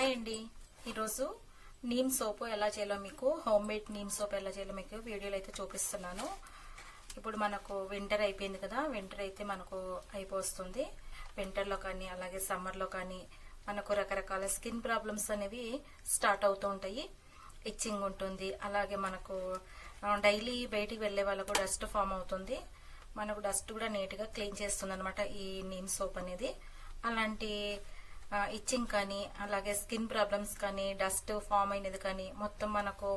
Hi అండి. ఈరోజు neem soap ఎలా చేయాలో మీకు హోమ్ మేడ్ నీమ్ సోప్ ఎలా చేయాలో మీకు వీడియోలో అయితే చూపిస్తున్నాను. ఇప్పుడు మనకు వింటర్ అయిపోయింది కదా వింటర్ అయితే మనకు అయిపోతుంది వింటర్లో కానీ అలాగే సమ్మర్లో కానీ మనకు రకరకాల స్కిన్ ప్రాబ్లమ్స్ అనేవి స్టార్ట్ అవుతూ ఉంటాయి. ఇచ్చింగ్ ఉంటుంది అలాగే మనకు డైలీ బయటికి వెళ్ళే వాళ్ళకు డస్ట్ ఫామ్ అవుతుంది. మనకు డస్ట్ కూడా నీట్గా క్లీన్ చేస్తుంది అనమాట ఈ నీమ్ సోప్ అనేది. అలాంటి ఇచ్చింగ్ కానీ అలాగే స్కిన్ ప్రాబ్లమ్స్ కానీ డస్ట్ ఫామ్ అయినది కానీ మొత్తం మనకు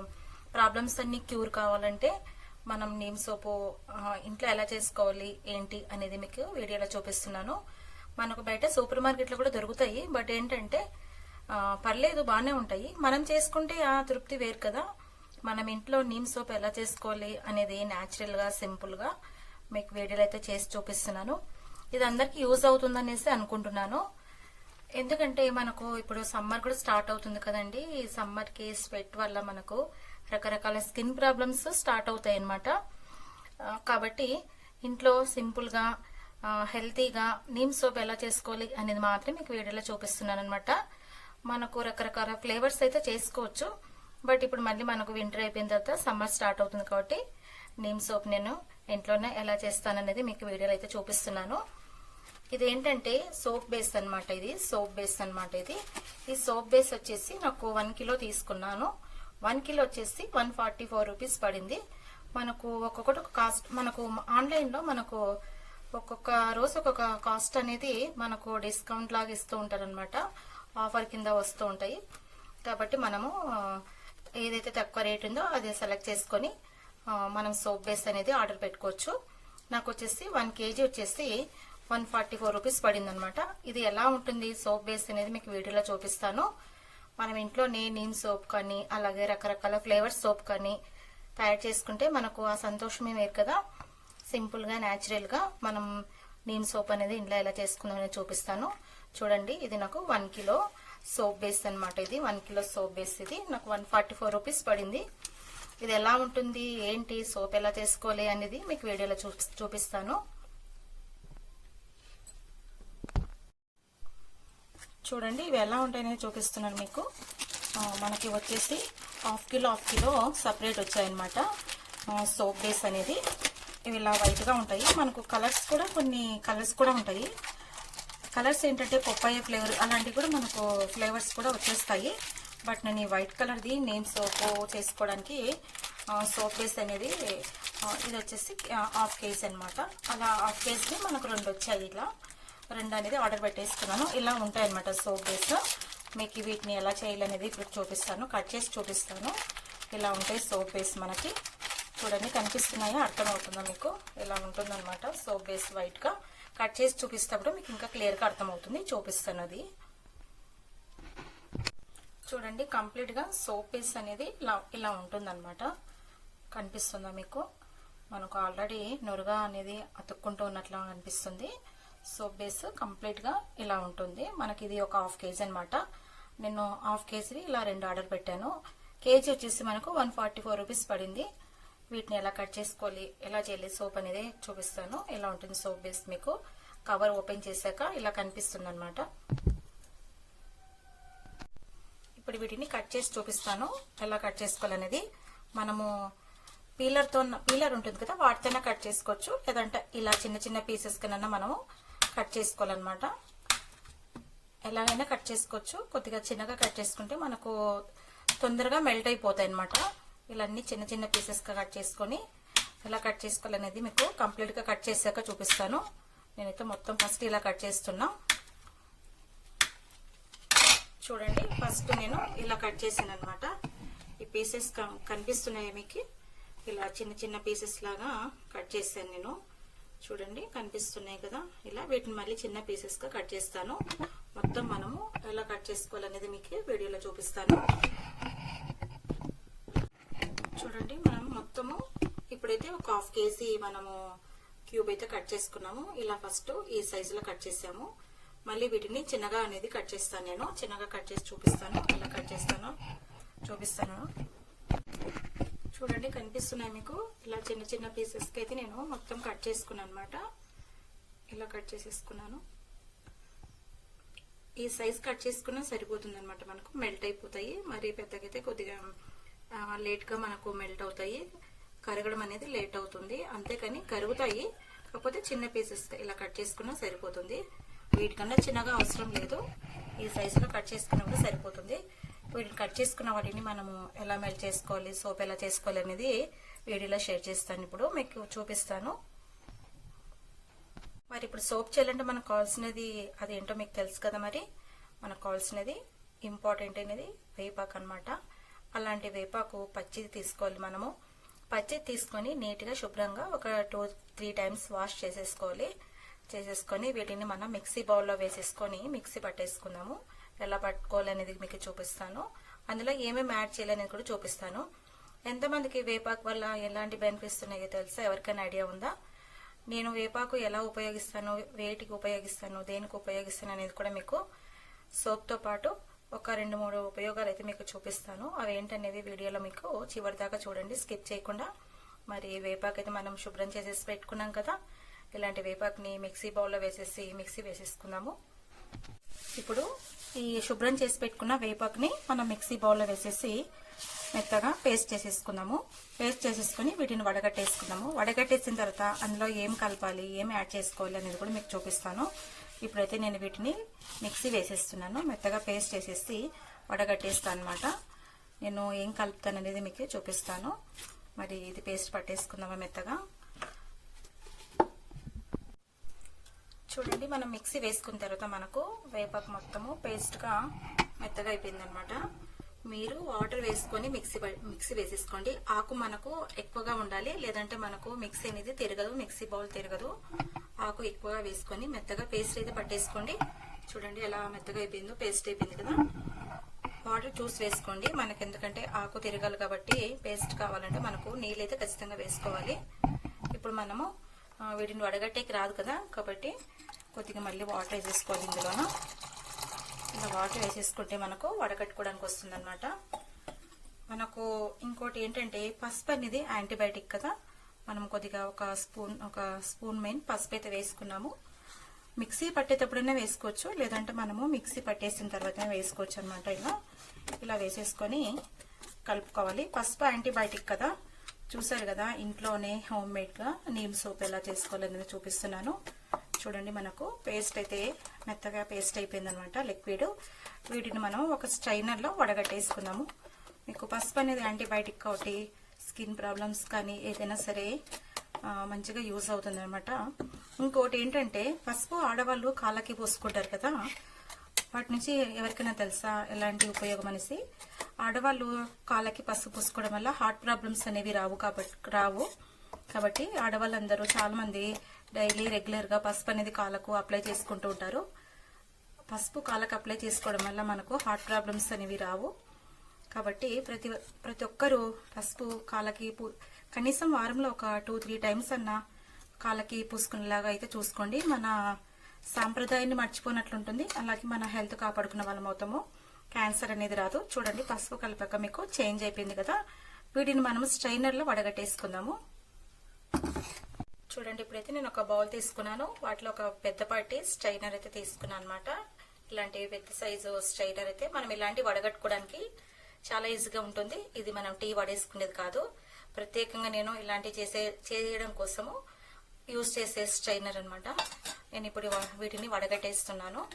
ప్రాబ్లమ్స్ అన్ని క్యూర్ కావాలంటే మనం నీమ్ సోపు ఇంట్లో ఎలా చేసుకోవాలి ఏంటి అనేది మీకు వీడియోలో చూపిస్తున్నాను. మనకు బయట సూపర్ మార్కెట్లో కూడా దొరుకుతాయి బట్ ఏంటంటే పర్లేదు బాగానే ఉంటాయి. మనం చేసుకుంటే ఆ తృప్తి వేరు కదా. మనం ఇంట్లో నీమ్ సోప్ ఎలా చేసుకోవాలి అనేది న్యాచురల్గా సింపుల్గా మీకు వీడియోలు అయితే చేసి చూపిస్తున్నాను. ఇది అందరికి యూజ్ అవుతుందనేసి అనుకుంటున్నాను. ఎందుకంటే మనకు ఇప్పుడు సమ్మర్ కూడా స్టార్ట్ అవుతుంది కదండి. ఈ సమ్మర్కి స్వెట్ వల్ల మనకు రకరకాల స్కిన్ ప్రాబ్లమ్స్ స్టార్ట్ అవుతాయి అన్నమాట కాబట్టి ఇంట్లో సింపుల్గా హెల్తీగా నీమ్ సోప్ ఎలా చేసుకోవాలి అనేది మాత్రం మీకు వీడియోలో చూపిస్తున్నాను అనమాట మనకు రకరకాల ఫ్లేవర్స్ అయితే చేసుకోవచ్చు. బట్ ఇప్పుడు మళ్ళీ మనకు వింటర్ అయిపోయిన తర్వాత సమ్మర్ స్టార్ట్ అవుతుంది కాబట్టి నీమ్ సోప్ నేను ఇంట్లోనే ఎలా చేస్తాననేది మీకు వీడియోలో అయితే చూపిస్తున్నాను. ఇది ఏంటంటే సోప్ బేస్ అన్నమాట ఇది సోప్ బేస్ అన్నమాట ఇది. ఈ సోప్ బేస్ వచ్చేసి నాకు వన్ కిలో తీసుకున్నాను. వన్ కిలో వచ్చేసి వన్ ఫార్టీ ఫోర్ రూపీస్ పడింది. మనకు ఒక్కొక్కటి కాస్ట్ మనకు ఆన్లైన్లో మనకు ఒక్కొక్క రోజు ఒక్కొక్క కాస్ట్ అనేది మనకు డిస్కౌంట్ లాగా ఇస్తూ ఉంటారనమాట ఆఫర్ కింద వస్తూ ఉంటాయి. కాబట్టి మనము ఏదైతే తక్కువ రేట్ ఉందో అది సెలెక్ట్ చేసుకొని మనం సోప్ బేస్ అనేది ఆర్డర్ పెట్టుకోవచ్చు. నాకు వచ్చేసి వన్ కేజీ వచ్చేసి వన్ ఫార్టీ ఫోర్ రూపీస్ పడింది అనమాట ఇది ఎలా ఉంటుంది? సోప్ బేస్ అనేది మీకు వీడియోలో చూపిస్తాను. మనం ఇంట్లోనే నీమ్ సోప్ కానీ అలాగే రకరకాల ఫ్లేవర్స్ సోప్ కానీ తయారు చేసుకుంటే మనకు ఆ సంతోషమే వేరు కదా. సింపుల్గా న్యాచురల్గా మనం నీమ్ సోప్ అనేది ఇంట్లో ఎలా చేసుకుందాం అనేది చూపిస్తాను. చూడండి ఇది నాకు వన్ కిలో సోప్ బేస్ అనమాట ఇది. వన్ కిలో సోప్ బేస్ ఇది. నాకు వన్ ఫార్టీ ఫోర్ రూపీస్ పడింది. ఇది ఎలా ఉంటుంది? ఏంటి? సోప్ ఎలా చేసుకోవాలి అనేది మీకు వీడియోలో చూపి చూపిస్తాను. చూడండి ఇవి ఎలా ఉంటాయనేది చూపిస్తున్నాను మీకు. మనకి వచ్చేసి half kilo half kilo separate వచ్చాయన్నమాట. సోప్ బేస్ అనేది. ఇవి ఇలా వైట్గా ఉంటాయి. మనకు కలర్స్ కూడా కొన్ని కలర్స్ కూడా ఉంటాయి. కలర్స్ ఏంటంటే పొప్పాయ ఫ్లేవర్ అలాంటివి కూడా మనకు ఫ్లేవర్స్ కూడా వచ్చేస్తాయి. బట్ నేను ఈ వైట్ కలర్ది నేమ్ సోపు చేసుకోవడానికి సోప్ బేస్ అనేది ఇది వచ్చేసి హాఫ్ కేజీ అనమాట అలా హాఫ్ కేజీ మనకు రెండు వచ్చాయి ఇలా. రెండు అనేది ఆర్డర్ పెట్టేసుకున్నాను. ఇలా ఉంటాయి అనమాట సోప్ బేస్ మీకు వీటిని ఎలా చేయాలనేది ఇప్పుడు చూపిస్తాను. కట్ చేసి చూపిస్తాను. ఇలా ఉంటాయి సోప్ బేస్ మనకి. చూడండి కనిపిస్తున్నాయా? అర్థమవుతుందా మీకు? ఇలా ఉంటుందన్నమాట సోప్ బేస్ వైట్గా కట్ చేసి చూపిస్తేప్పుడు మీకు ఇంకా క్లియర్గా అర్థమవుతుంది. చూపిస్తాను అది చూడండి కంప్లీట్గా సోప్ బేస్ అనేది ఇలా ఇలా ఉంటుందన్నమాట. కనిపిస్తుందా మీకు? మనకు ఆల్రెడీ నొరుగా అనేది అతుక్కుంటూ ఉన్నట్లా అనిపిస్తుంది. సోప్ బేస్ కంప్లీట్గా ఇలా ఉంటుంది. మనకి ఇది ఒక హాఫ్ కేజీ అనమాట నేను హాఫ్ కేజీ ఇలా రెండు ఆర్డర్ పెట్టాను. కేజీ వచ్చేసి మనకు వన్ ఫార్టీ ఫోర్ రూపీస్ పడింది. వీటిని ఎలా కట్ చేసుకోవాలి ఎలా చేయాలి సోప్ అనేది చూపిస్తాను. ఇలా ఉంటుంది సోప్ బేస్ మీకు? కవర్ ఓపెన్ చేశాక ఇలా కనిపిస్తుంది అనమాట ఇప్పుడు వీటిని కట్ చేసి చూపిస్తాను. ఎలా కట్ చేసుకోవాలనేది. మనము పీలర్తో పీలర్ ఉంటుంది కదా వాటితోనే కట్ చేసుకోవచ్చు. లేదంటే ఇలా చిన్న చిన్న పీసెస్ కన్నా మనము కట్ చేసుకోవాలన్నమాట. ఎలాగైనా కట్ చేసుకోవచ్చు. కొద్దిగా చిన్నగా కట్ చేసుకుంటే మనకు తొందరగా మెల్ట్ అయిపోతాయి అనమాట ఇలా అన్ని చిన్న చిన్న పీసెస్గా కట్ చేసుకొని ఎలా కట్ చేసుకోవాలనేది మీకు కంప్లీట్గా కట్ చేశాక చూపిస్తాను. నేనైతే మొత్తం ఫస్ట్ ఇలా కట్ చేస్తున్నా. చూడండి ఫస్ట్ నేను ఇలా కట్ చేశాను అనమాట ఈ పీసెస్ కనిపిస్తున్నాయి మీకు? ఇలా చిన్న చిన్న పీసెస్ లాగా కట్ చేశాను నేను. చూడండి కనిపిస్తున్నాయి కదా. ఇలా వీటిని మళ్ళీ చిన్న పీసెస్గా కట్ చేస్తాను. మొత్తం మనము ఎలా కట్ చేసుకోవాలనేది మీకు వీడియోలో చూపిస్తాను. చూడండి మనం మొత్తము ఇప్పుడైతే ఒక హాఫ్ కేజీ మనము క్యూబ్ అయితే కట్ చేసుకున్నాము. ఇలా ఫస్ట్ ఈ సైజులో కట్ చేసాము. మళ్ళీ వీటిని చిన్నగా అనేది కట్ చేస్తాను నేను. చిన్నగా కట్ చేసి చూపిస్తాను. ఎలా కట్ చేస్తాను చూపిస్తాను. చూడండి కనిపిస్తున్నాయి మీకు. ఇలా చిన్న చిన్న పీసెస్కి అయితే నేను మొత్తం కట్ చేసుకున్నాను అనమాట ఇలా కట్ చేసేసుకున్నాను. ఈ సైజ్ కట్ చేసుకున్నా సరిపోతుంది అనమాట మనకు. మెల్ట్ అయిపోతాయి. మరి పెద్దగైతే కొద్దిగా లేట్గా మనకు మెల్ట్ అవుతాయి. కరగడం అనేది లేట్ అవుతుంది. అంతేకాని కరుగుతాయి. కాకపోతే చిన్న పీసెస్ ఇలా కట్ చేసుకున్నా సరిపోతుంది. వీటికన్నా చిన్నగా అవసరం లేదు. ఈ సైజులో కట్ చేసుకున్నప్పుడు కూడా సరిపోతుంది. వీటిని కట్ చేసుకున్న వాటిని మనము ఎలా మెల్ట్ చేసుకోవాలి సోప్ ఎలా చేసుకోవాలి అనేది వీడియోలో షేర్ చేస్తాను. ఇప్పుడు మీకు చూపిస్తాను. మరి ఇప్పుడు సోప్ చేయాలంటే మనకు కావాల్సినది అదేంటో మీకు తెలుసు కదా మరి. మనకు కావాల్సినది ఇంపార్టెంట్ అనేది వేపాకు అనమాట అలాంటి వేపాకు పచ్చిది తీసుకోవాలి మనము. పచ్చిది తీసుకొని నీట్గా శుభ్రంగా ఒక టూ త్రీ టైమ్స్ వాష్ చేసేసుకోవాలి. చేసేసుకొని వీటిని మనం మిక్సీ బౌల్లో వేసేసుకొని మిక్సీ పట్టేసుకుందాము. ఎలా పట్టుకోవాలి అనేది మీకు చూపిస్తాను. అందులో ఏమేమి యాడ్ చేయాలనేది కూడా చూపిస్తాను. ఎంతమందికి వేపాకు వల్ల ఎలాంటి బెనిఫిట్స్ ఉన్నాయో తెలుసా? ఎవరికైనా ఐడియా ఉందా? నేను వేపాకు ఎలా ఉపయోగిస్తాను? వేటికి ఉపయోగిస్తాను? దేనికి ఉపయోగిస్తాను అనేది కూడా మీకు సోప్తో పాటు ఒక రెండు మూడు ఉపయోగాలు అయితే మీకు చూపిస్తాను. అవి ఏంటనేది వీడియోలో మీకు చివరి దాకా చూడండి. స్కిప్ చేయకుండా మరి వేపాకు అయితే మనం శుభ్రం చేసేసి పెట్టుకున్నాం కదా. ఇలాంటి వేపాకుని మిక్సీ బౌల్లో వేసేసి మిక్సీ వేసేసుకుందాము. ఇప్పుడు ఈ శుభ్రం చేసి పెట్టుకున్న వేపాకుని మనం మిక్సీ బౌల్లో వేసేసి మెత్తగా పేస్ట్ చేసేసుకుందాము. పేస్ట్ చేసేసుకుని వీటిని వడగట్టేసుకుందాము. వడగట్టేసిన తర్వాత అందులో ఏం కలపాలి ఏం యాడ్ చేసుకోవాలి అనేది కూడా మీకు చూపిస్తాను. ఇప్పుడైతే నేను వీటిని మిక్సీ వేసేస్తున్నాను. మెత్తగా పేస్ట్ చేసేసి వడగట్టేస్తాను అనమాట నేను ఏం కలుపుతాను అనేది మీకు చూపిస్తాను. మరి ఇది పేస్ట్ పట్టేసుకుందామా మెత్తగా? చూడండి మనం మిక్సీ వేసుకున్న తర్వాత మనకు వేపాకు మొత్తము పేస్ట్గా మెత్తగా అయిపోయింది అనమాట మీరు వాటర్ వేసుకొని మిక్సీ ప- మిక్సీ వేసేసుకోండి. ఆకు మనకు ఎక్కువగా ఉండాలి లేదంటే మనకు మిక్సీ అనేది తిరగదు మిక్సీ బౌల్ తిరగదు. ఆకు ఎక్కువగా వేసుకొని మెత్తగా పేస్ట్ అయితే పట్టేసుకోండి. చూడండి ఎలా మెత్తగా అయిపోయిందో పేస్ట్ అయిపోయింది కదా. వాటర్ చూసి వేసుకోండి. మనకి ఎందుకంటే ఆకు తిరగాలి కాబట్టి పేస్ట్ కావాలంటే మనకు నీళ్ళైతే ఖచ్చితంగా వేసుకోవాలి. ఇప్పుడు మనము వీటిని వడగట్టేకి రాదు కదా కాబట్టి కొద్దిగా మళ్ళీ వాటర్ వేసేసుకోవాలి ఇందులోనూ. ఇలా వాటర్ వేసేసుకుంటే మనకు వడగట్టుకోవడానికి వస్తుంది అనమాట మనకు ఇంకోటి ఏంటంటే పసుపు అనేది యాంటీబయాటిక్ కదా. మనం కొద్దిగా ఒక స్పూన్ ఒక స్పూన్ మెయిన్ పసుపు అయితే వేసుకున్నాము. మిక్సీ పట్టేటప్పుడైనా వేసుకోవచ్చు లేదంటే మనము మిక్సీ పట్టేసిన తర్వాత వేసుకోవచ్చు అనమాట ఇలా. ఇలా వేసేసుకొని కలుపుకోవాలి. పసుపు యాంటీబయాటిక్ కదా. చూసారు కదా ఇంట్లోనే హోమ్ మేడ్గా నీమ్ సోప్ ఎలా చేసుకోవాలనేది చూపిస్తున్నాను. చూడండి మనకు పేస్ట్ అయితే మెత్తగా పేస్ట్ అయిపోయిందనమాట లిక్విడ్ వీటిని మనం ఒక స్ట్రైనర్లో వడగట్టేసుకున్నాము మీకు పసుపు అనేది యాంటీబయాటిక్ కాబట్టి స్కిన్ ప్రాబ్లమ్స్ కానీ ఏదైనా సరే మంచిగా యూజ్ అవుతుంది అనమాట ఇంకోటి ఏంటంటే పసుపు ఆడవాళ్ళు కాళ్ళకి పోసుకుంటారు కదా వాటి నుంచి ఎవరికైనా తెలుసా ఎలాంటి ఉపయోగం అనేసి? ఆడవాళ్ళు కాళ్ళకి పసుపు పూసుకోవడం వల్ల హార్ట్ ప్రాబ్లమ్స్ అనేవి రావు కాబట్టి రావు. కాబట్టి ఆడవాళ్ళందరూ చాలా మంది డైలీ రెగ్యులర్గా పసుపు అనేది కాళ్ళకు అప్లై చేసుకుంటూ ఉంటారు. పసుపు కాళ్ళకు అప్లై చేసుకోవడం వల్ల మనకు హార్ట్ ప్రాబ్లమ్స్ అనేవి రావు. కాబట్టి ప్రతి ప్రతి ఒక్కరూ పసుపు కాళ్ళకి పూ- కనీసం వారంలో ఒక టూ త్రీ టైమ్స్ అన్న కాళ్ళకి పూసుకునేలాగా అయితే చూసుకోండి. మన సాంప్రదాయాన్ని మర్చిపోయినట్లుంటుంది అలాగే మన హెల్త్ కాపాడుకున్న వాళ్ళం అవుతాము క్యాన్సర్ అనేది రాదు. చూడండి పసుపు కలిపాక మీకు చేంజ్ అయిపోయింది కదా. వీటిని మనం స్ట్రైనర్లో వడగట్టేసుకుందాము. చూడండి ఇప్పుడైతే నేను ఒక బౌల్ తీసుకున్నాను. వాటిలో ఒక పెద్దపాటి స్ట్రైనర్ అయితే తీసుకున్నాను అనమాట ఇలాంటి పెద్ద సైజు స్ట్రైనర్ అయితే మనం ఇలాంటి వడగట్టుకోవడానికి చాలా ఈజీగా ఉంటుంది. ఇది మనం టీ వడేసుకునేది కాదు. ప్రత్యేకంగా నేను ఇలాంటి చేసే చేయడం కోసము యూజ్ చేసే స్ట్రైనర్ అనమాట నేను ఇప్పుడు వా- వీటిని వడగట్టేస్తున్నాను.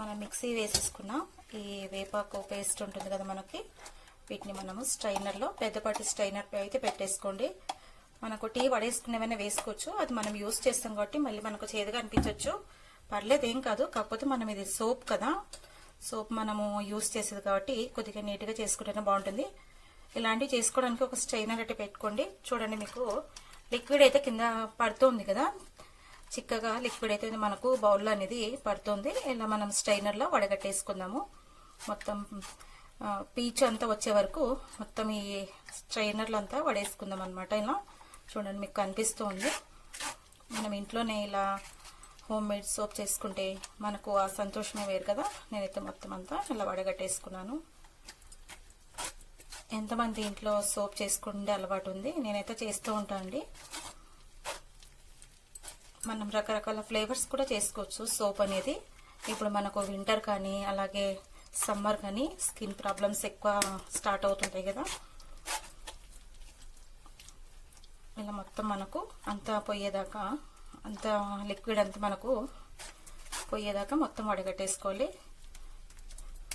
మనం మిక్సీ వేసేసుకున్న. ఈ వేపాకు పేస్ట్ ఉంటుంది కదా మనకి. వీటిని మనము స్ట్రైనర్లో పెద్దపాటి స్ట్రైనర్ అయితే పెట్టేసుకోండి. మనకు టీ పడేసుకునేవైనా వేసుకోవచ్చు. అది మనం యూస్ చేస్తాం కాబట్టి మళ్ళీ మనకు చేదుగా అనిపించవచ్చు పర్లేదు ఏం కాదు. కాకపోతే మనం ఇది సోప్ కదా. సోప్ మనము యూస్ చేసేది కాబట్టి కొద్దిగా నీట్గా చేసుకుంటేనే బాగుంటుంది. ఇలాంటివి చేసుకోవడానికి ఒక స్ట్రైనర్ అయితే పెట్టుకోండి. చూడండి మీకు లిక్విడ్ అయితే కింద పడుతుంది కదా. చిక్కగా లిక్విడ్ అయితే మనకు బౌల్ అనేది పడుతుంది. ఇలా మనం స్ట్రైనర్లో వడగట్టేసుకుందాము. మొత్తం పీచ్ పీచు అంతా వచ్చే వరకు మొత్తం ఈ స్ట్రైనర్లు అంతా వడేసుకుందాం అనమాట ఇలా చూడండి మీకు కనిపిస్తుంది. మనం ఇంట్లోనే ఇలా హోమ్ మేడ్ సోప్ చేసుకుంటే మనకు ఆ సంతోషమే వేరు కదా. నేనైతే మొత్తం అంతా ఇలా వడగట్టేసుకున్నాను. ఎంతమంది ఇంట్లో సోప్ చేసుకుంటే అలవాటు ఉంది? నేనైతే చేస్తూ ఉంటాను అండి. మనం రకరకాల ఫ్లేవర్స్ కూడా చేసుకోవచ్చు. సోప్ అనేది ఇప్పుడు మనకు వింటర్ కానీ అలాగే సమ్మర్ కానీ స్కిన్ ప్రాబ్లమ్స్ ఎక్కువ స్టార్ట్ అవుతుంటాయి కదా. ఇలా మొత్తం మనకు అంతా పోయేదాకా అంత లిక్విడ్ అంతా మనకు పోయేదాకా మొత్తం వడగట్టేసుకోవాలి.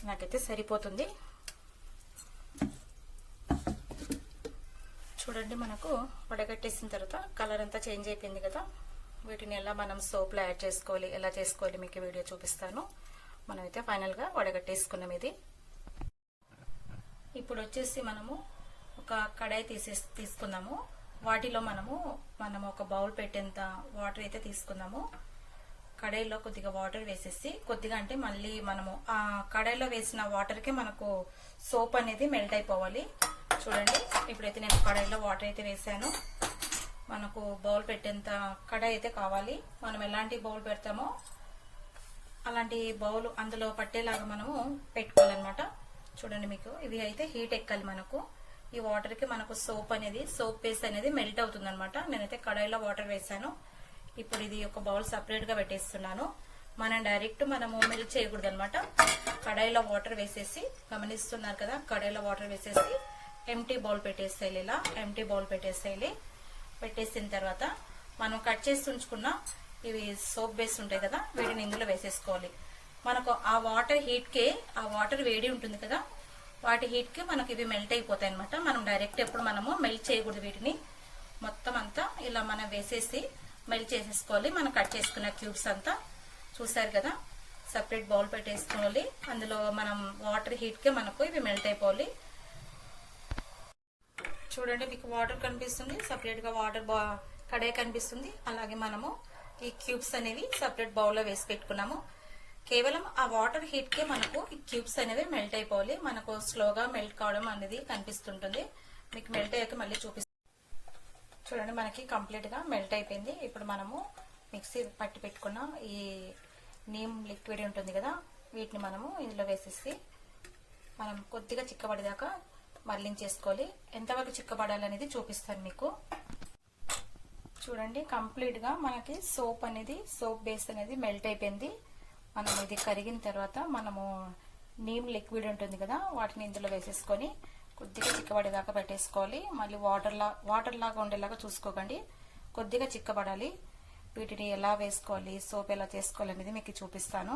నాకైతే సరిపోతుంది. చూడండి మనకు వడగట్టేసిన తర్వాత కలర్ అంతా చేంజ్ అయిపోయింది కదా. వీటిని ఎలా మనం సోప్లో యాడ్ చేసుకోవాలి ఎలా చేసుకోవాలి మీకు వీడియో చూపిస్తాను. మనమైతే ఫైనల్గా వడగట్టేసుకున్నాం ఇది. ఇప్పుడు వచ్చేసి మనము ఒక కడాయి తీసే తీసుకుందాము. వాటిలో మనము మనము ఒక బౌల్ పెట్టేంత వాటర్ అయితే తీసుకుందాము. కడాయిలో కొద్దిగా వాటర్ వేసేసి కొద్దిగా అంటే మళ్ళీ మనము ఆ కడాయిలో వేసిన వాటర్కే మనకు సోప్ అనేది మెల్ట్ అయిపోవాలి. చూడండి ఇప్పుడైతే నేను కడాయిలో వాటర్ అయితే వేసాను. మనకు బౌల్ పెట్టేంత కడాయి అయితే కావాలి. మనం ఎలాంటి బౌల్ పెడతామో అలాంటి బౌల్ అందులో పట్టేలాగా మనము పెట్టుకోవాలన్నమాట. చూడండి మీకు ఇవి అయితే హీట్ ఎక్కాలి మనకు. ఈ వాటర్కి మనకు సోప్ అనేది సోప్ పేస్ట్ అనేది మెల్ట్ అవుతుంది అనమాట నేనైతే కడాయిలో వాటర్ వేసాను. ఇప్పుడు ఇది ఒక బౌల్ సపరేట్గా పెట్టేస్తున్నాను. మనం డైరెక్ట్ మనము మెల్ట్ చేయకూడదు అనమాట కడాయిలో వాటర్ వేసేసి గమనిస్తున్నారు కదా కడాయిలో వాటర్ వేసేసి ఎంటీ బౌల్ పెట్టేసేయాలి ఇలా ఎంటీ బౌల్ పెట్టేసేయాలి. పెట్టేసిన తర్వాత మనం కట్ చేసి ఉంచుకున్న ఇవి సోప్ బేస్ ఉంటాయి కదా వీటిని ఇందులో వేసేసుకోవాలి. మనకు ఆ వాటర్ హీట్కే ఆ వాటర్ వేడి ఉంటుంది కదా వాటి హీట్కి మనకి ఇవి మెల్ట్ అయిపోతాయి అనమాట మనం డైరెక్ట్ ఎప్పుడు మనము మెల్ట్ చేయకూడదు వీటిని. మొత్తం అంతా ఇలా మనం వేసేసి మెల్ట్ చేసేసుకోవాలి. మనం కట్ చేసుకున్న క్యూబ్స్ అంతా చూసారు కదా సపరేట్ బౌల్ పెట్టేసుకోవాలి. అందులో మనం వాటర్ హీట్కే మనకు ఇవి మెల్ట్ అయిపోవాలి. చూడండి మీకు వాటర్ కనిపిస్తుంది. సపరేట్గా వాటర్ బా కడాయి కనిపిస్తుంది. అలాగే మనము ఈ క్యూబ్స్ అనేవి సపరేట్ బౌల్లో వేసి పెట్టుకున్నాము. కేవలం ఆ వాటర్ హీట్ కే మనకు ఈ క్యూబ్స్ అనేవి మెల్ట్ అయిపోవాలి. మనకు స్లోగా మెల్ట్ కావడం అనేది కనిపిస్తుంటుంది. మీకు మెల్ట్ అయ్యాక మళ్ళీ చూపిస్తాను చూడండి మనకి కంప్లీట్గా మెల్ట్ అయిపోయింది. ఇప్పుడు మనము మిక్సీ పట్టి పెట్టుకున్న. ఈ నీమ్ లిక్విడ్ ఉంటుంది కదా వీటిని మనము ఇందులో వేసేసి మనం కొద్దిగా చిక్కబడేదాకా మరలించేసుకోవాలి ఎంతవరకు చిక్కబడాలనేది చూపిస్తాను మీకు. చూడండి కంప్లీట్గా మనకి సోప్ అనేది సోప్ బేస్ అనేది మెల్ట్ అయిపోయింది. మనం ఇది కరిగిన తర్వాత మనము నీమ్ లిక్విడ్ ఉంటుంది కదా వాటిని ఇందులో వేసేసుకొని కొద్దిగా చిక్కబడేదాకా పెట్టేసుకోవాలి. మళ్ళీ వాటర్లా వాటర్ లాగా ఉండేలాగా చూసుకోకండి. కొద్దిగా చిక్కబడాలి. వీటిని ఎలా వేసుకోవాలి సోప్ ఎలా చేసుకోవాలి అనేది మీకు చూపిస్తాను.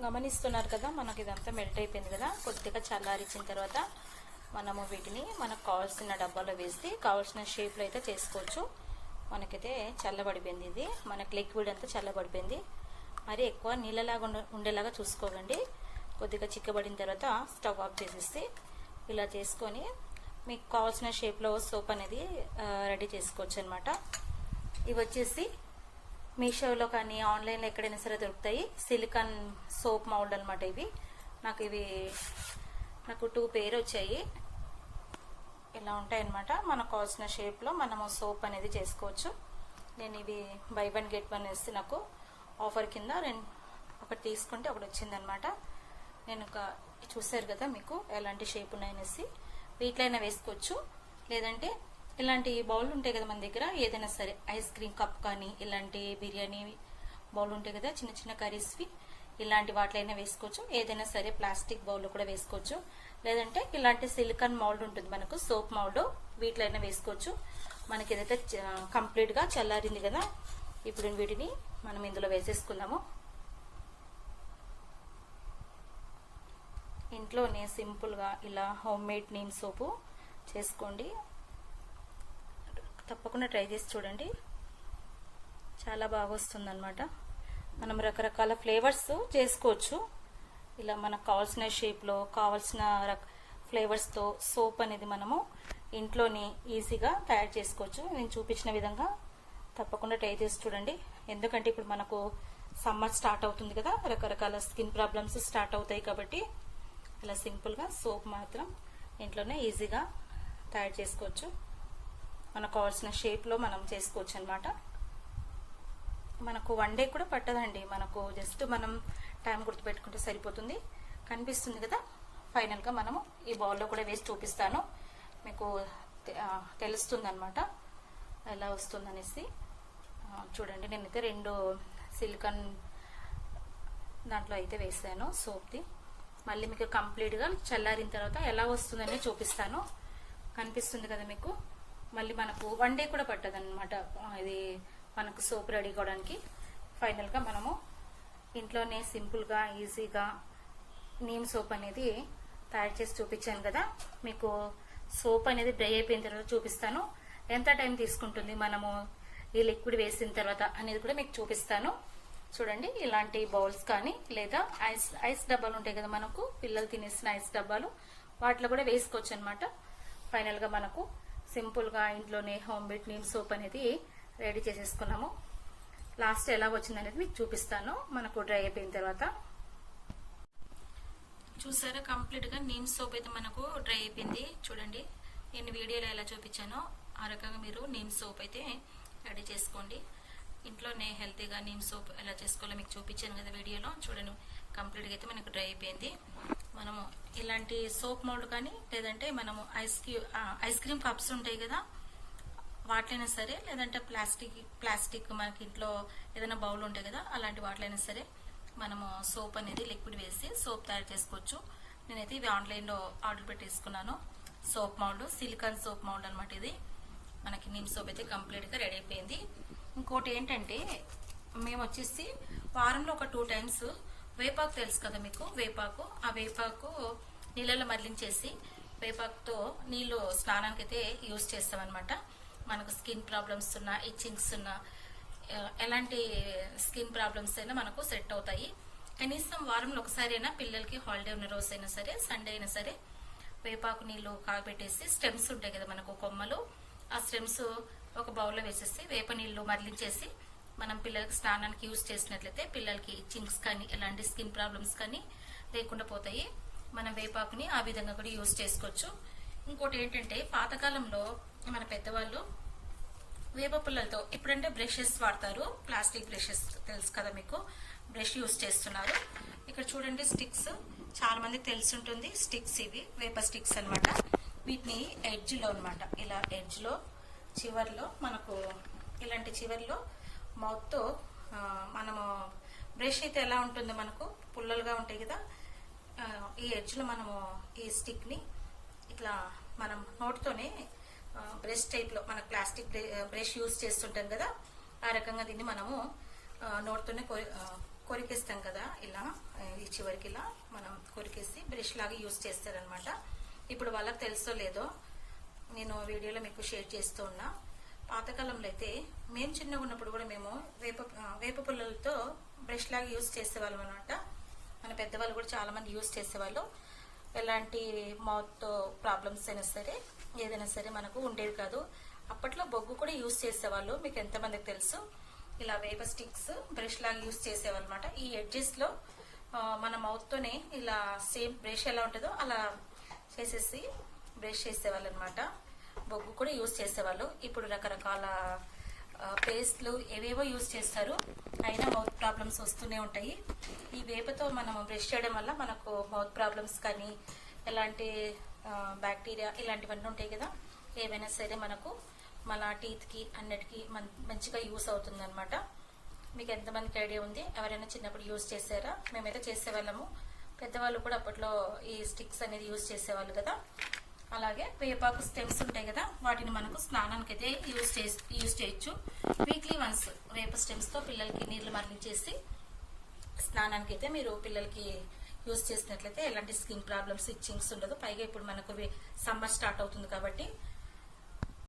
గమనిస్తున్నారు కదా మనకి ఇదంతా మెల్ట్ అయిపోయింది కదా. కొద్దిగా చల్లారిచ్చిన తర్వాత మనము వీటిని మనకు కావాల్సిన డబ్బాలో వేసి కావాల్సిన షేప్లో అయితే చేసుకోవచ్చు. మనకైతే చల్లబడిపోయింది ఇది. మనకి లిక్విడ్ అంతా చల్లబడిపోయింది. మరి ఎక్కువ నీళ్ళలాగా ఉండ- ఉండేలాగా చూసుకోకండి కొద్దిగా చిక్కబడిన తర్వాత స్టవ్ ఆఫ్ చేసేసి ఇలా చేసుకొని మీకు కావాల్సిన షేప్లో సోప్ అనేది రెడీ చేసుకోవచ్చు అనమాట ఇవి వచ్చేసి మీషోలో కానీ ఆన్లైన్లో ఎక్కడైనా సరే దొరుకుతాయి. సిలికాన్ సోప్ మౌల్డ్ అనమాట ఇవి. నాకు ఇవి నాకు టూ పేరు వచ్చాయి ఇలా ఉంటాయన్నమాట. మనకు కావాల్సిన షేప్లో మనము సోప్ అనేది చేసుకోవచ్చు. నేను ఇవి బై వన్ గెట్ వన్ వేస్తే నాకు ఆఫర్ కింద రెండు ఒకటి తీసుకుంటే ఒకటి వచ్చిందనమాట నేను ఒక చూసారు కదా మీకు ఎలాంటి షేప్ ఉన్నాయనేసి. వీటిలైనా వేసుకోవచ్చు. లేదంటే ఇలాంటి బౌల్ ఉంటాయి కదా మన దగ్గర? ఏదైనా సరే ఐస్ క్రీమ్ కప్ కానీ ఇలాంటి బిర్యానీ బౌల్ ఉంటాయి కదా చిన్న చిన్న కర్రీస్వి. ఇలాంటి వాటిలైనా వేసుకోవచ్చు. ఏదైనా సరే ప్లాస్టిక్ బౌల్ కూడా వేసుకోవచ్చు. లేదంటే ఇలాంటి సిలికాన్ మౌల్డ్ ఉంటుంది మనకు సోప్ మౌల్డ్. వీటిలైనా వేసుకోవచ్చు. మనకి ఏదైతే కంప్లీట్గా చల్లారింది కదా ఇప్పుడు వీటిని మనం ఇందులో వేసేసుకుందాము. ఇంట్లోనే సింపుల్గా ఇలా హోమ్ మేడ్ నీమ్ సోపు చేసుకోండి. తప్పకుండా ట్రై చేసి చూడండి. చాలా బాగా వస్తుందన్నమాట. మనం రకరకాల ఫ్లేవర్స్ చేసుకోవచ్చు. ఇలా మనకు కావాల్సిన షేప్లో కావాల్సిన రక ఫ్లేవర్స్తో సోప్ అనేది మనము ఇంట్లోనే ఈజీగా తయారు చేసుకోవచ్చు. నేను చూపించిన విధంగా తప్పకుండా ట్రై చేసి చూడండి. ఎందుకంటే ఇప్పుడు మనకు సమ్మర్ స్టార్ట్ అవుతుంది కదా రకరకాల స్కిన్ ప్రాబ్లమ్స్ స్టార్ట్ అవుతాయి కాబట్టి ఇలా సింపుల్గా సోప్ మాత్రం ఇంట్లోనే ఈజీగా తయారు చేసుకోవచ్చు. మనకు కావాల్సిన షేప్లో మనం చేసుకోవచ్చు అనమాట మనకు వన్ డే కూడా పట్టదండి. మనకు జస్ట్ మనం టైం గుర్తుపెట్టుకుంటే సరిపోతుంది. కనిపిస్తుంది కదా? ఫైనల్గా మనము ఈ బౌల్లో కూడా వేసి చూపిస్తాను. మీకు తెలుస్తుంది అనమాట ఎలా వస్తుందనేసి. చూడండి నేనైతే రెండు సిలికాన్ దాంట్లో అయితే వేసాను సోప్ది మళ్ళీ మీకు కంప్లీట్గా చల్లారిన తర్వాత ఎలా వస్తుందని చూపిస్తాను. కనిపిస్తుంది కదా మీకు? మళ్ళీ మనకు వన్ డే కూడా పట్టదు అనమాట ఇది మనకు సోప్ రెడీ కావడానికి. ఫైనల్గా మనము ఇంట్లోనే సింపుల్గా ఈజీగా నీమ్ సోప్ అనేది తయారు చేసి చూపించాను కదా. మీకు సోప్ అనేది డ్రై అయిపోయిన తర్వాత చూపిస్తాను. ఎంత టైం తీసుకుంటుంది మనము ఈ లిక్విడ్ వేసిన తర్వాత అనేది కూడా మీకు చూపిస్తాను. చూడండి ఇలాంటి బౌల్స్ కానీ లేదా ఐస్ ఐస్ డబ్బాలు ఉంటాయి కదా మనకు పిల్లలు తినేసిన ఐస్ డబ్బాలు వాటిలో కూడా వేసుకోవచ్చు అనమాట ఫైనల్గా మనకు సింపుల్గా ఇంట్లోనే హోమ్ మేడ్ నీమ్ సోప్ అనేది రెడీ చేసేసుకున్నాము. లాస్ట్ ఎలా వచ్చింది అనేది మీకు చూపిస్తాను. మనకు డ్రై అయిపోయిన తర్వాత. చూసారా కంప్లీట్గా నీమ్ సోప్ అయితే మనకు డ్రై అయిపోయింది. చూడండి నేను వీడియోలో ఎలా చూపించానో ఆ రకంగా మీరు నీమ్ సోప్ అయితే రెడీ చేసుకోండి. ఇంట్లోనే హెల్తీగా నీమ్ సోప్ ఎలా చేసుకోవాలో మీకు చూపించాను కదా వీడియోలో. చూడండి కంప్లీట్గా అయితే మనకు డ్రై అయిపోయింది. మనము ఇలాంటి సోప్ మౌల్డ్ కానీ లేదంటే మనము ఐస్ క్యూ ఐస్ క్రీమ్ కప్స్ ఉంటాయి కదా వాటిలైనా సరే లేదంటే ప్లాస్టిక్ ప్లాస్టిక్ మనకి ఇంట్లో ఏదైనా బౌల్ ఉంటాయి కదా అలాంటి వాటిలైనా సరే మనము సోప్ అనేది లిక్విడ్ వేసి సోప్ తయారు చేసుకోవచ్చు. నేనైతే ఇవి ఆన్లైన్లో ఆర్డర్ పెట్టేసుకున్నాను. Soap mould silicone soap mould అనమాట ఇది. మనకి నిమ్ సోప్ అయితే కంప్లీట్గా రెడీ అయిపోయింది. ఇంకోటి ఏంటంటే మేము వచ్చేసి వారంలో ఒక టూ టైమ్స్ వేపాకు తెలుసు కదా మీకు? వేపాకు. ఆ వేపాకు నీళ్ళలో మరలించేసి వేపాకుతో నీళ్ళు స్నానానికి అయితే యూజ్ చేస్తామన్నమాట. మనకు స్కిన్ ప్రాబ్లమ్స్ ఉన్నా ఇచ్చింగ్స్ ఉన్నా ఎలాంటి స్కిన్ ప్రాబ్లమ్స్ అయినా మనకు సెట్ అవుతాయి. కనీసం వారంలో ఒకసారి అయినా పిల్లలకి హాలిడే ఉన్న రోజు అయినా సరే సండే అయినా సరే వేపాకు నీళ్ళు కాగబెట్టేసి స్టెమ్స్ ఉంటాయి కదా మనకు కొమ్మలు. ఆ స్టెమ్స్ ఒక బౌల్లో వేసేసి వేప నీళ్ళు మరలించేసి మనం పిల్లలకి స్నానానికి యూజ్ చేసినట్లయితే పిల్లలకి చింక్స్ కానీ ఎలాంటి స్కిన్ ప్రాబ్లమ్స్ కానీ లేకుండా పోతాయి. మనం వేపాకుని ఆ విధంగా కూడా యూజ్ చేసుకోవచ్చు. ఇంకోటి ఏంటంటే పాతకాలంలో మన పెద్దవాళ్ళు వేప పుల్లలతో ఇప్పుడంటే బ్రషెస్ వాడతారు. ప్లాస్టిక్ బ్రషెస్ తెలుసు కదా మీకు. బ్రష్ యూస్ చేస్తున్నారు. ఇక్కడ చూడండి స్టిక్స్. చాలా మందికి తెలిసి ఉంటుంది స్టిక్స్ ఇవి వేప స్టిక్స్ అన్నమాట. వీటిని ఎడ్జ్లో అనమాట ఇలా ఎడ్జ్లో చివర్లో మనకు ఇలాంటి చివర్లో మౌత్తో మనము బ్రష్ అయితే ఎలా ఉంటుందో మనకు? పుల్లలుగా ఉంటాయి కదా? ఈ ఎడ్జ్లో మనము ఈ స్టిక్ని ఇట్లా మనం నోటితోనే బ్రష్ టైప్లో మన ప్లాస్టిక్ బ్రష్ యూస్ చేస్తుంటాం కదా? ఆ రకంగా దీన్ని మనము నోట్తోనే నోటితోనే కొరి కొరికేస్తాం కదా? ఇలా ఈ చివరికి ఇలా మనం కొరికేసి బ్రష్ లాగా యూస్ చేస్తారనమాట ఇప్పుడు వాళ్ళకి తెలుసో లేదో నేను వీడియోలో మీకు షేర్ చేస్తూ ఉన్నా. పాతకాలంలో అయితే మేము చిన్నగా ఉన్నప్పుడు కూడా మేము వేప వేప పుల్లలతో బ్రష్ లాగా యూజ్ చేసేవాళ్ళం అనమాట మన పెద్దవాళ్ళు కూడా చాలామంది యూజ్ చేసేవాళ్ళు. ఎలాంటి మౌత్ ప్రాబ్లమ్స్ అయినా సరే ఏదైనా సరే మనకు ఉండేది కాదు. అప్పట్లో బొగ్గు కూడా యూజ్ చేసేవాళ్ళు మీకు ఎంతమందికి తెలుసు? ఇలా వేప స్టిక్స్ బ్రష్ లాగా యూజ్ చేసేవాళ్ళు అనమాట ఈ ఎడ్జెస్లో మన మౌత్తోనే ఇలా సేమ్ బ్రష్ ఎలా ఉంటుందో అలా చేసేసి బ్రష్ చేసేవాళ్ళు అనమాట బొగ్గు కూడా యూస్ చేసేవాళ్ళు. ఇప్పుడు రకరకాల పేస్ట్లు ఏవేవో యూజ్ చేస్తారు. అయినా మౌత్ ప్రాబ్లమ్స్ వస్తూనే ఉంటాయి. ఈ వేపతో మనం బ్రష్ చేయడం వల్ల మనకు మౌత్ ప్రాబ్లమ్స్ కానీ ఎలాంటి బ్యాక్టీరియా ఇలాంటివన్నీ ఉంటాయి కదా. ఏవైనా సరే మనకు మన టీత్కి అన్నిటికీ మం- మంచిగా యూస్ అవుతుంది అనమాట మీకు ఎంతమందికి ఐడియా ఉంది? ఎవరైనా చిన్నప్పుడు యూజ్ చేశారా? మేమైతే చేసేవాళ్ళము. పెద్దవాళ్ళు కూడా అప్పట్లో ఈ స్టిక్స్ అనేది యూస్ చేసేవాళ్ళు కదా. అలాగే వేపాకు స్టెమ్స్ ఉంటాయి కదా వాటిని మనకు స్నానానికి అయితే యూజ్ చేసి యూజ్ చేయొచ్చు. వీక్లీ వన్స్ వేప స్టెమ్స్తో పిల్లలకి నీళ్ళు మరలించేసి స్నానానికి అయితే మీరు పిల్లలకి యూస్ చేసినట్లయితే ఎలాంటి స్కిన్ ప్రాబ్లమ్స్ ఇచ్చింగ్స్ ఉండదు. పైగా ఇప్పుడు మనకు సమ్మర్ స్టార్ట్ అవుతుంది కాబట్టి